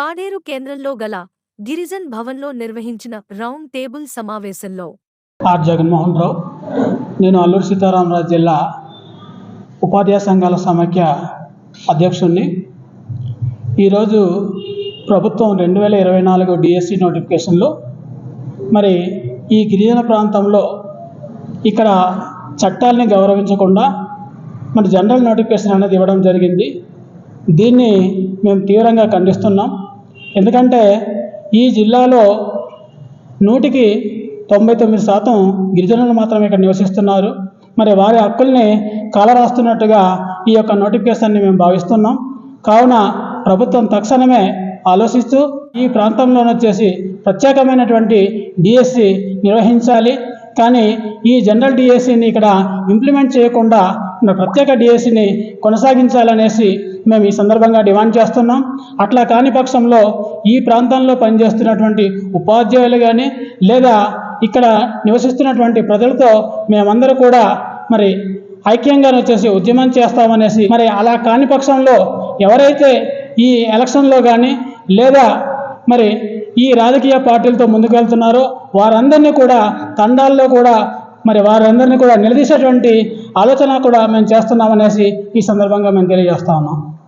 పాడేరు కేంద్రంలో గల గిరిజన్ భవన్లో నిర్వహించిన రౌండ్ టేబుల్ సమావేశంలో ఆర్ జగన్మోహన్ రావు నేను అల్లూరు సీతారామరాజు జిల్లా ఉపాధ్యాయ సంఘాల సమాఖ్య అధ్యక్షుడిని ఈరోజు ప్రభుత్వం రెండు వేల ఇరవై నాలుగు డిఎస్సి నోటిఫికేషన్లో మరి ఈ గిరిజన ప్రాంతంలో ఇక్కడ చట్టాలని గౌరవించకుండా మన జనరల్ నోటిఫికేషన్ అనేది ఇవ్వడం జరిగింది. దీన్ని మేము తీవ్రంగా ఖండిస్తున్నాం. ఎందుకంటే ఈ జిల్లాలో నూటికి తొంభై తొమ్మిది శాతం గిరిజనులు మాత్రమే ఇక్కడ నివసిస్తున్నారు. మరి వారి హక్కుల్ని కాలరాస్తున్నట్టుగా ఈ యొక్క నోటిఫికేషన్ని మేము భావిస్తున్నాం. కావున ప్రభుత్వం తక్షణమే ఆలోచిస్తూ ఈ ప్రాంతంలోనొచ్చేసి ప్రత్యేకమైనటువంటి డిఎస్సి నిర్వహించాలి. కానీ ఈ జనరల్ డిఎస్సిని ఇక్కడ ఇంప్లిమెంట్ చేయకుండా ప్రత్యేక డిఎస్సిని కొనసాగించాలనేసి మేము ఈ సందర్భంగా డిమాండ్ చేస్తున్నాం. అట్లా కాని పక్షంలో ఈ ప్రాంతంలో పనిచేస్తున్నటువంటి ఉపాధ్యాయులు కానీ లేదా ఇక్కడ నివసిస్తున్నటువంటి ప్రజలతో మేమందరూ కూడా మరి ఐక్యంగా వచ్చేసి ఉద్యమం చేస్తామనేసి మరి అలా కాని పక్షంలో ఎవరైతే ఈ ఎలక్షన్లో కానీ లేదా మరి ఈ రాజకీయ పార్టీలతో ముందుకెళ్తున్నారో వారందరినీ కూడా తండాల్లో కూడా మరి వారందరినీ కూడా నిలదీసేటువంటి ఆలోచన కూడా మేము చేస్తున్నామనేసి ఈ సందర్భంగా మేము తెలియజేస్తా ఉన్నాం.